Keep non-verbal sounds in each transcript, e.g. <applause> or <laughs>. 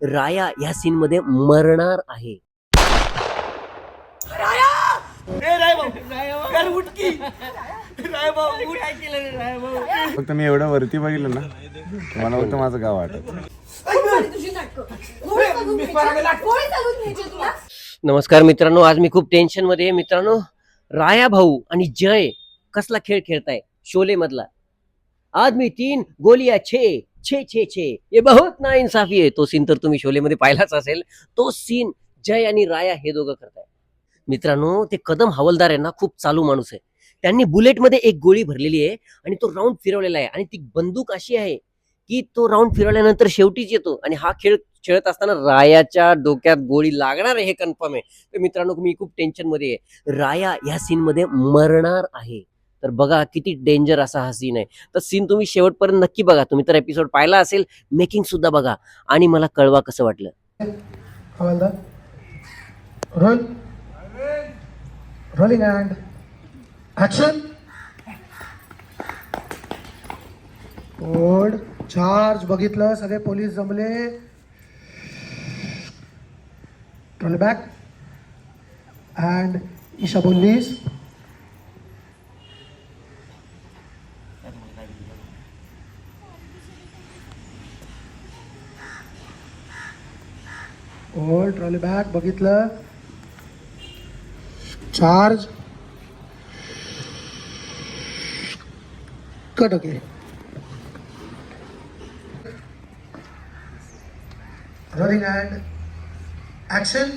राया या सीन मध्ये मरणार आहे. फक्त मी एवढं वरती बघितलं ना की मला फक्त माझं गाव वाटत. नमस्कार मित्रांनो आज मी खूप टेन्शनमध्ये आहे. मित्रांनो राया भाऊ आणि जय कसला खेळ खेळताय? शोले मधला. आदमी तीन गोलिया छे छे छे छे. हे बहुत ना इन्साफी आहे तो सीन तर तुम्ही शोलेमध्ये पाहिलाच असेल. तो सीन जय आणि राया हे दोघं करताय मित्रांनो ते कदम हवलदार आहे ना खूप चालू माणूस आहे. त्यांनी बुलेटमध्ये एक गोळी भरलेली आहे आणि तो राऊंड फिरवलेला आहे. आणि ती बंदूक अशी आहे की तो राऊंड फिरवल्यानंतर शेवटीच येतो. आणि हा खेळ खेळत असताना रायाच्या डोक्यात गोळी लागणार आहे हे कन्फर्म आहे. तर मित्रांनो मी खूप टेन्शनमध्ये आहे. राया या सीन मध्ये मरणार आहे. तर बघा किती डेंजर असा हा सीन आहे. तर सीन तुम्ही शेवटपर्यंत नक्की बघा. तुम्ही तर एपिसोड पाहिला असेल मेकिंग सुद्धा बघा. आणि मला कळवा कसं वाटलं. रोलिंग अँड ऍक्शन ओढ चार्ज बघितलं सगळे पोलीस जमले. रोल बॅक अँड ईशा बोललीस. ओल्ड ट्रॉली बॅग बघितलं. Charge cut okay rolling and action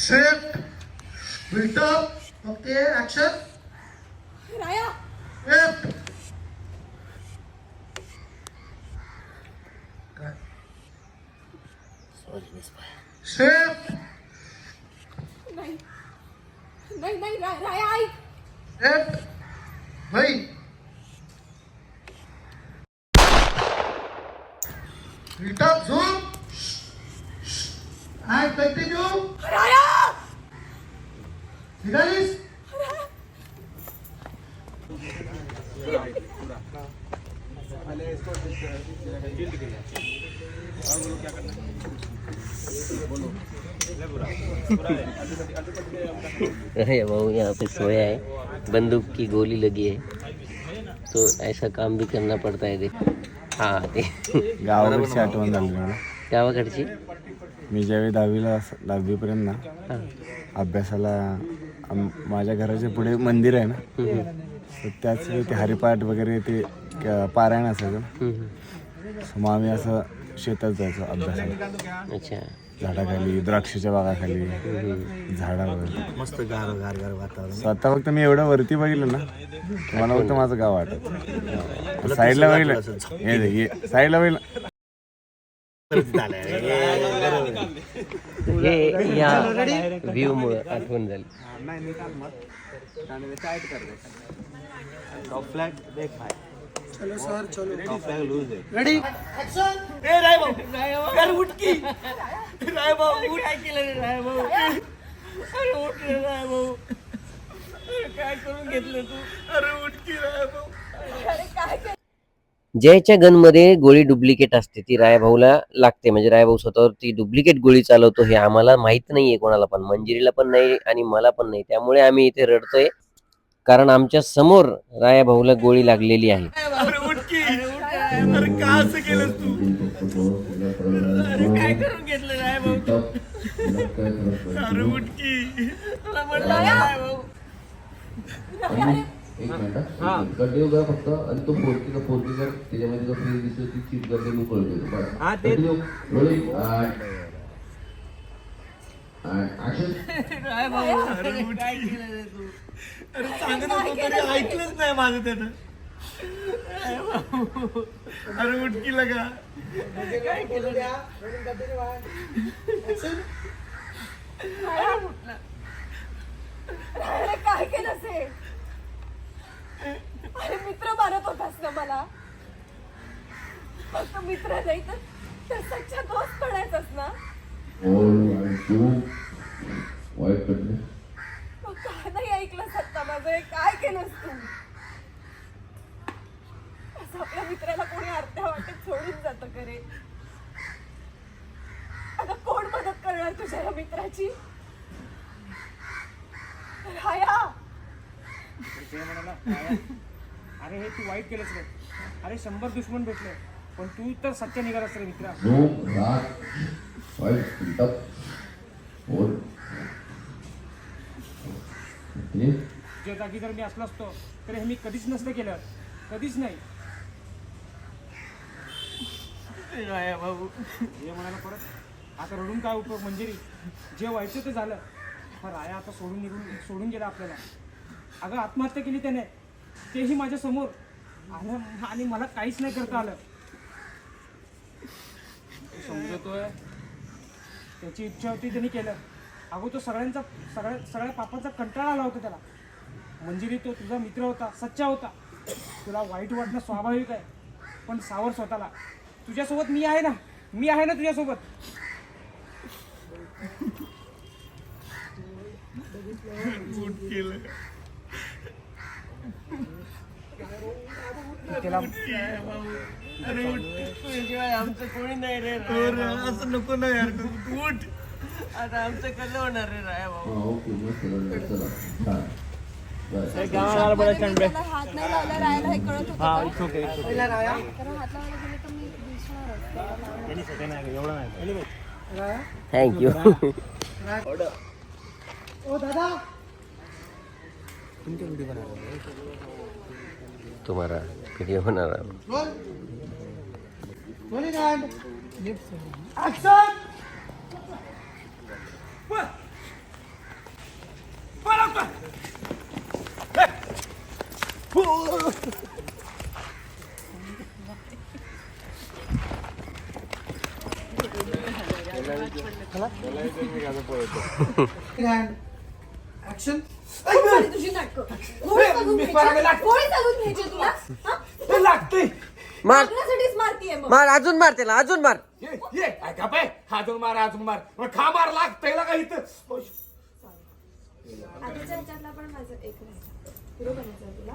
shift built up okay action Raya shift shift नाही नाही नाही राया ऐक शिफ्ट भाई built up zoom and continue Raya निघालीस अरे भाऊ यहाँ पे सोया है। बंदूक की गोली लगी है। तो ऐसा काम भी करना पड़ता है देख। हाँ ते गावाकडची आठवण झाली मला। गावाकडची? मी ज्यावेळी दहावीला दहावीपर्यंत ना. अभ्यासाला आम- माझ्या घराच्या पुढे मंदिर आहे ना तर त्याच वेळी ते हरिपाठ वगैरे ते क- पारायण असायचं. ना. हम्म, So मग आम्ही असं शेतात जायचो अभ्यासाला. हम्म. अच्छा. झाडाखाली द्राक्षाच्या बागाखाली. झाडावर. मस्त गार गार गार वातावरण. फक्त मी एवढं वरती बघितलं ना मला फक्त माझं गाव वाटत. साईडला बघितलं. हे हे साईडला बघितलं. हे या व्ह्यू मुळे आठवण झाली. चलो सर चलो। रेडी अरे काय केलं? जयच्या गनमध्ये गोळी डुप्लिकेट असते ती रायभाऊला लागते. म्हणजे रायभाऊ स्वतःवर ती डुप्लिकेट गोळी चालवतो हे आम्हाला माहीत नाहीये कोणाला पण. मंजिरीला पण नाही आणि मला पण नाही. त्यामुळे आम्ही इथे रडतोय. कारण आमच्यासमोर रायाभाऊला गोळी लागलेली आहे. एक मिनिट कंटिन्यू करा फक्त आणि तो फोडकी का फोडकी कर त्याच्यामध्ये जो फ्रीज दिसतो ती चीट करते मी कळतो बरं <laughs> कंटिन्यू रोलिंग ऍक्शन ऐकलंच नाही माझं त्यानं. अरे उठकी लगा रायाने काय केलं असेल अरे मित्र मारत होतास ना मला. फक्त मित्र नाही तर तर सच्चा दोस्त पडायचास ना. टू वाईट ऐकलं हे काय केलंस तू असं आपल्या मित्राला कोणी अर्ध्या वाटेत सोडून जातं करे माझ्या मित्राची? राया अरे हे तू वाईट केलंच रे. अरे शंभर दुश्मन भेटले पण तू तर सच्चा निघालास रे मित्रा. थ्री तुझ्या जागी जर मी असलो असतो तर हे मी कधीच नसतं केलं. कधीच नाही. हे म्हणाला परत आता रडून काय उपयोग मंजिरी जे व्हायचं ते झालं. पण राया आता सोडून निघून सोडून गेला आपल्याला. अगं आत्महत्या केली त्याने. तेही माझ्यासमोर. आलं आणि मला काहीच नाही करता आलं. समजतोय. त्याची इच्छा होती त्यांनी केलं. अगो तो सगळ्यांचा सगळ्या सगळ्या पापाचा कंटाळा आला होता त्याला. मंजिरी तो तुझा मित्र होता सच्चा होता. तुला वाईट वाटणं स्वाभाविक आहे पण सावर स्वतःला. तुझ्यासोबत मी आहे ना? मी आहे ना तुझ्यासोबत? त्याला तुझ्याशिवाय आमचं कोणी नाही रे असं नको ना यार. उठ. आता आमचं कसं होणार रे राया भाऊ. हा ओके मस्त रडलं. चला. छान बसमध्ये मी त्याला हात नाही लावला रायाला हे कळत होतं का? कारण हात लावायला गेले तर मी दिसणार थँक्यू ओ दादा. तुम्हाला व्हिडिओ होणार ऍक्शन खूप झाली तुझी नाटकं गोळी चालून घ्यायची गोळी चालून घ्यायची तुला हा? लागते मार. मारण्यासाठीच मारतीये मग. मार अजून मार त्याला अजून मार. ये ये काय का बे अजून मार अजून मार. मग खा मार लागतंय लागा इथं. आधीच्या ह्याच्यातला पण माझं एक राहिलं. हिरो बनायचं आहे तुला?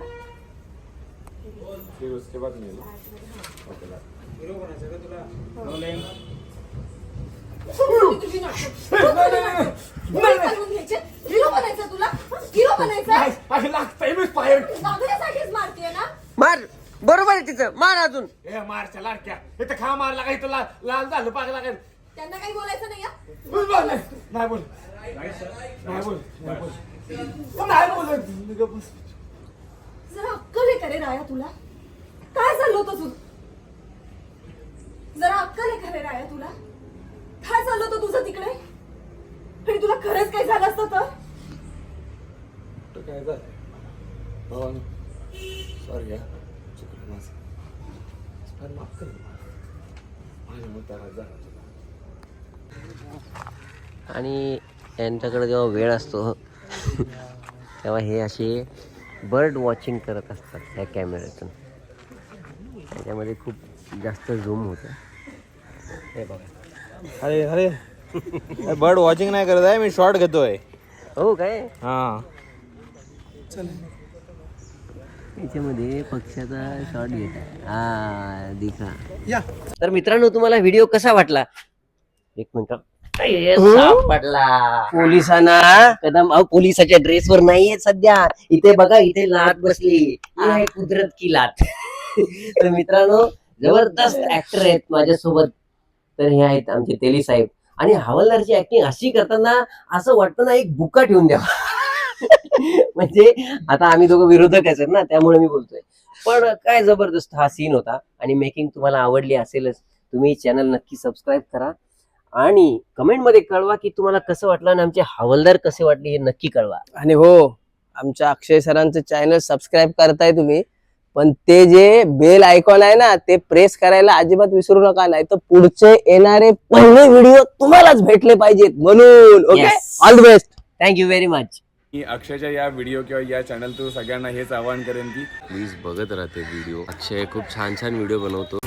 हिरो बनायचं का तुला रोलिंग. खूप झाली तुझी नाटकं खूप झाली नाटकं. गोळी चालून घ्यायची हिरो बनायचं तुला हिरो बनायचं अरे लागतंय मी पाय लागण्यासाठीच मारतीये ना मार. बरोबर आहे तिचं. मार अजून. ए मारच्या लाडक्या. इथं खा मार लागा इथं ला- लाल झालं पाग लागेल. त्यांना काही बोलायचं नाही हा? बोल. बोल. नाही नाही बोल. नाही बोल. नाही बोल. नाही बोल. जरा अक्कल आहे का रे राया तुला? काय चाललं होतं तुझं? जरा अक्कल आहे का रे राया तुला? काय चाललं होतं तुझं तिकडे? आणि तुला खरंच काय झालं असतं तर? काय झालं? भावानी सॉरी या चुकलं माझं. माफ कर झाला आणि यांच्याकडे जेव्हा वेळ असतो तेव्हा हे असे बर्ड वॉचिंग करत असतात ह्या कॅमेऱ्यातून. त्याच्यामध्ये खूप जास्त झूम होतं. हे बघा. अरे अरे. बर्ड वॉचिंग नाही करत आहे मी शॉर्ट घेतोय. हो काय? हा. याच्यामध्ये पक्ष्याचा शॉट घेत आहे. हा दिखा. या. तर मित्रांनो तुम्हाला व्हिडिओ कसा वाटला? एक मिनिट. ए, सापडला. पोलिसांना? कदम अहो पोलिसाच्या ड्रेसवर नाहीये सध्या. इथे बघा इथे लात बसली. ही आहे कुदरत की लात. <laughs> तर मित्रांनो जबरदस्त ऍक्टर आहेत माझ्यासोबत. तर हे आहेत आमचे तेली साहेब. आणि हवालदारची ऍक्टिंग अशी करताना असं वाटतं ना एक बुका ठेवून द्यावा. <laughs> म्हणजे आता आम्ही दोघं विरोधकच आहेत ना त्यामुळे मी बोलतोय. पण काय जबरदस्त हा सीन होता. आणि मेकिंग तुम्हाला आवडली असेलच तुम्ही चॅनल नक्की सबस्क्राईब करा. आणि कमेंटमध्ये कळवा की तुम्हाला कसं वाटलं आणि आमचे हवालदार कसे वाटले हे नक्की कळवा. आणि हो आमच्या अक्षय सरांचं चॅनल सबस्क्राईब करताय तुम्ही पण ते जे बेल आयकॉन आहे ना ते प्रेस करायला अजिबात विसरू नका नाही तर पुढचे येणारे पहिले व्हिडिओ तुम्हालाच भेटले पाहिजेत म्हणून okay Yes. All the best thank you very much मी अक्षयच्या या व्हिडिओ किंवा या चॅनल थ्रू सगळ्यांना हेच आवाहन करेन की प्लीज बघत राहते व्हिडिओ अक्षय खूप छान छान व्हिडिओ बनवतो.